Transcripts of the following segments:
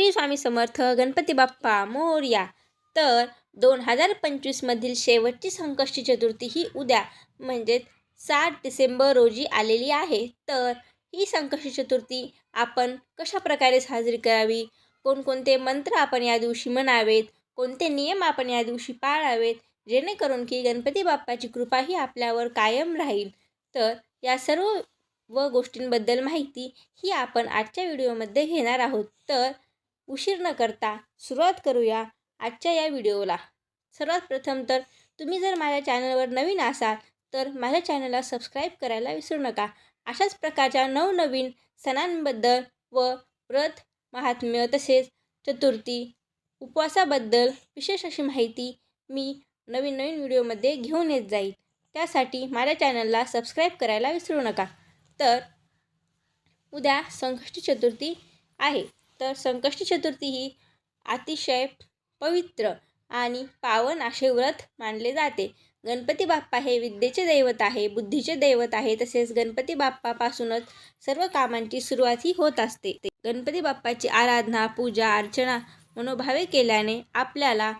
श्री स्वामी समर्थ गणपती बाप्पा मोरया. तर दोन हजार पंचवीसमधील शेवटची संकष्टी चतुर्थी ही उद्या म्हणजेच सात डिसेंबर रोजी आलेली आहे. तर ही संकष्टी चतुर्थी आपण कशा प्रकारे साजरी करावी? कोणकोणते मंत्र आपण या दिवशी म्हणावेत? कोणते नियम आपण या दिवशी पाळावेत? जेणेकरून की गणपती बाप्पाची कृपा ही आपल्यावर कायम राहील. तर या सर्व व गोष्टींबद्दल माहिती ही आपण आजच्या व्हिडिओमध्ये घेणार आहोत. तर उशीर न करता सुरुवात करूया आजच्या या व्हिडिओला. सर्वात प्रथम तर तुम्ही जर माझ्या चॅनलवर नवीन असाल तर माझ्या चॅनलला सबस्क्राईब करायला विसरू नका. अशाच प्रकारच्या नवनवीन सणांबद्दल व व्रत महात्म्य तसेच चतुर्थी उपवासाबद्दल विशेष अशी माहिती मी नवीन नवीन व्हिडिओमध्ये घेऊन येत जाईल त्यासाठी माझ्या चॅनलला सबस्क्राईब करायला विसरू नका. तर उद्या संकष्टी चतुर्थी आहे. तर संकष्टी चतुर्थी ही अतिशय पवित्र आणि पावन असे व्रत मानले जाते. गणपती बाप्पा हे विद्येचे दैवत आहे बुद्धीचे दैवत आहे तसेच गणपती बाप्पापासूनच सर्व कामांची सुरुवात ही होत असते. गणपती बाप्पाची आराधना पूजा अर्चना मनोभावे केल्याने आपल्याला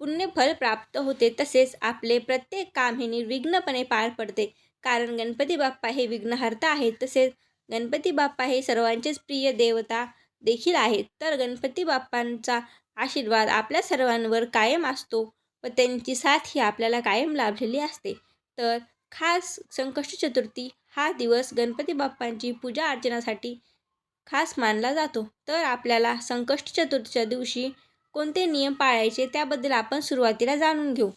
पुण्यफल प्राप्त होते तसेच आपले प्रत्येक काम हे निर्विघ्नपणे पार पडते. कारण गणपती बाप्पा हे विघ्नहर्ता आहेत तसेच गणपती बाप्पा हे सर्वांचेच प्रिय देवता देखील आहेत. तर गणपती बाप्पांचा आशीर्वाद आपल्या सर्वांवर कायम असतो व त्यांची साथ ही आपल्याला कायम लाभलेली असते. तर खास संकष्टी चतुर्थी हा दिवस गणपती बाप्पांची पूजा अर्चनासाठी खास मानला जातो. तर आपल्याला संकष्टी चतुर्थीच्या दिवशी कोणते नियम पाळायचे त्याबद्दल आपण सुरुवातीला जाणून घेऊ.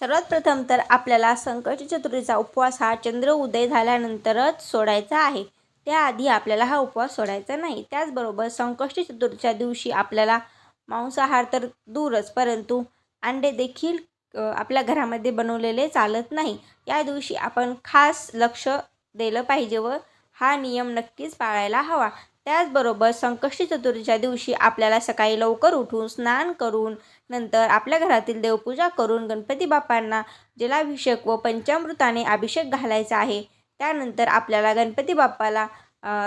सर्वात प्रथम तर आपल्याला संकष्टी चतुर्थीचा उपवास हा चंद्र उदय झाल्यानंतरच सोडायचा आहे. त्याआधी आपल्याला हा उपवास सोडायचा नाही. त्याचबरोबर संकष्टी चतुर्थीच्या दिवशी आपल्याला मांसाहार तर दूरच परंतु अंडे देखील आपल्या घरामध्ये बनवलेले चालत नाही. या दिवशी आपण खास लक्ष दिलं पाहिजे व हा नियम नक्कीच पाळायला हवा. त्याचबरोबर संकष्टी चतुर्थीच्या दिवशी आपल्याला सकाळी लवकर उठून स्नान करून नंतर आपल्या घरातील देवपूजा करून गणपती बाप्पांना जलाभिषेक व पंचामृताने अभिषेक घालायचा आहे. त्यानंतर आपल्याला गणपती बाप्पाला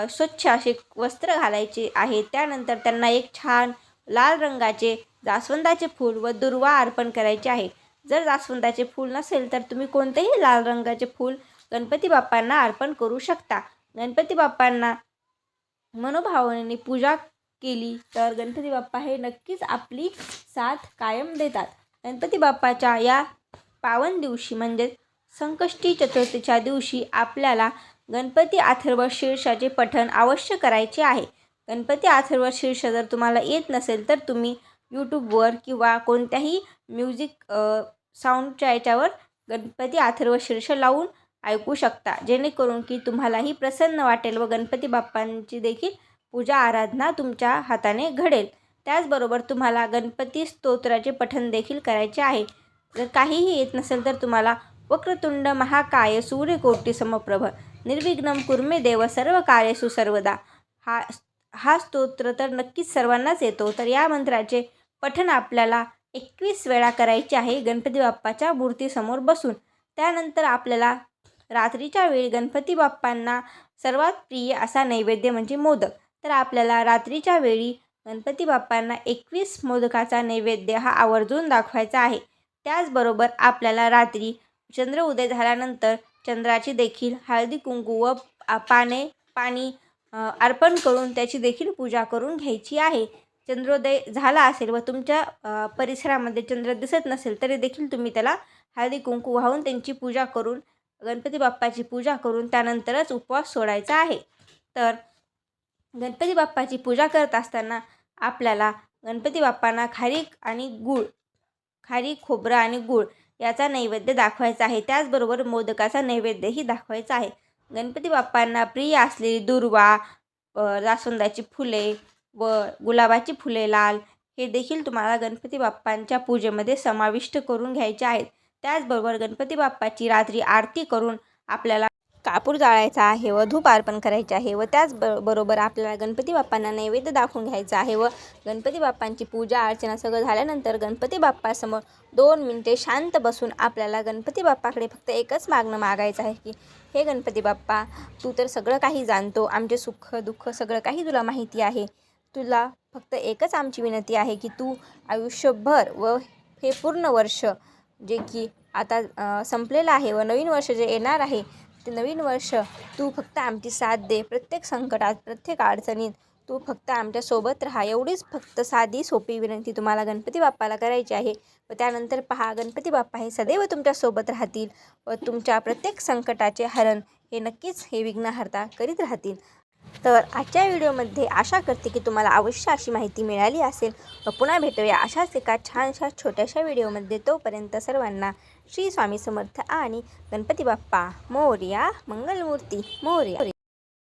स्वच्छ असे वस्त्र घालायचे आहे. त्यानंतर त्यांना एक छान लाल रंगाचे जास्वंदाचे फूल व दुर्वा अर्पण करायचे आहे. जर जास्वंदाचे फूल नसेल तर तुम्ही कोणतेही लाल रंगाचे फूल गणपती बाप्पांना अर्पण करू शकता. गणपती बाप्पांना मनोभावनेने पूजा केली तर गणपती बाप्पा हे नक्कीच आपली साथ कायम देतात. गणपती बाप्पाच्या या पावन दिवशी म्हणजेच संकष्टी चतुर्थीच्या दिवशी आपल्याला गणपती अथर्व शीर्षाचे पठण अवश्य करायचे आहे. गणपती अथर्व शीर्ष जर तुम्हाला येत नसेल तर तुम्ही यूट्यूबवर किंवा कोणत्याही म्युझिक साऊंडच्या याच्यावर गणपती अथर्व शीर्ष लावून ऐकू शकता. जेणेकरून की तुम्हालाही प्रसन्न वाटेल व गणपती बाप्पांची देखील पूजा आराधना तुमच्या हाताने घडेल. त्याचबरोबर तुम्हाला गणपती स्तोत्राचे पठण देखील करायचे आहे. जर काहीही येत नसेल तर तुम्हाला वक्रतुंड महाकाय सूर्यकोटी समप्रभ। निर्विघ्नम कुर्मे देव सर्व कार्यसु सर्वदा। हा हा स्तोत्र तर नक्कीच सर्वांनाच येतो. तर या मंत्राचे पठण आपल्याला एकवीस वेळा करायचे आहे गणपती बाप्पाच्या मूर्तीसमोर बसून. त्यानंतर आपल्याला रात्रीच्या वेळी गणपती बाप्पांना सर्वात प्रिय असा नैवेद्य म्हणजे मोदक. तर आपल्याला रात्रीच्या वेळी गणपती बाप्पांना एकवीस मोदकाचा नैवेद्य हा आवर्जून दाखवायचा आहे. त्याचबरोबर आपल्याला रात्री चंद्र उदय झाल्यानंतर चंद्राची देखील हळदी कुंकू व पाने पाणी अर्पण करून त्याची देखील पूजा करून घ्यायची आहे. चंद्रोदय झाला असेल व तुमच्या परिसरामध्ये चंद्र दिसत नसेल तरी देखील तुम्ही त्याला हळदी कुंकू वाहून त्यांची पूजा करून गणपती बाप्पाची पूजा करून त्यानंतरच उपवास सोडायचा आहे. तर गणपती बाप्पाची पूजा करत असताना आपल्याला गणपती बाप्पांना खारीक आणि गूळ खारीक खोबरं आणि गूळ याचा नैवेद्य दाखवायचा आहे. त्याचबरोबर मोदकाचा नैवेद्यही दाखवायचा आहे. गणपती बाप्पांना प्रिय असलेली दुर्वा जास्वंदाची फुले व गुलाबाची फुले लाल हे देखील तुम्हाला गणपती बाप्पांच्या पूजेमध्ये समाविष्ट करून घ्यायचे आहेत. त्याचबरोबर गणपती बाप्पाची रात्री आरती करून आपल्याला कापूर जाळायचा आहे व धूप अर्पण करायचे आहे व त्याच ब बरोबर आपल्याला गणपती बाप्पांना नैवेद्य दाखवून घ्यायचा आहे व गणपती बाप्पांची पूजा अर्चना सगळं झाल्यानंतर गणपती बाप्पासमोर दोन मिनटे शांत बसून आपल्याला गणपती बाप्पाकडे फक्त एकच मागणं मागायचं आहे की हे गणपती बाप्पा तू तर सगळं काही जाणतो. आमचे सुख दुःख सगळं काही तुला माहिती आहे. तुला फक्त एकच आमची विनंती आहे की तू आयुष्यभर व हे पूर्ण वर्ष जे की आता संपलेलं आहे व नवीन वर्ष जे येणार आहे ते नवीन वर्ष तू फक्त आमची साथ दे. प्रत्येक संकटात प्रत्येक अडचणीत तू फक्त आमच्यासोबत राहा. एवढीच फक्त साधी सोपी विनंती तुम्हाला गणपती बाप्पाला करायची आहे. व त्यानंतर पहा गणपती बाप्पा हे सदैव तुमच्यासोबत राहतील. व तुमच्या प्रत्येक संकटाचे हरण हे नक्कीच हे विघ्नहर्ता करीत राहतील. तर आजच्या व्हिडिओमध्ये आशा करते की तुम्हाला अवश्य अशी माहिती मिळाली असेल. व पुन्हा भेटूया अशाच एका छानशा छोट्याशा व्हिडिओमध्ये. तोपर्यंत सर्वांना श्री स्वामी समर्थ आणि गणपती बाप्पा मोर्या मंगलमूर्ती मोर्या.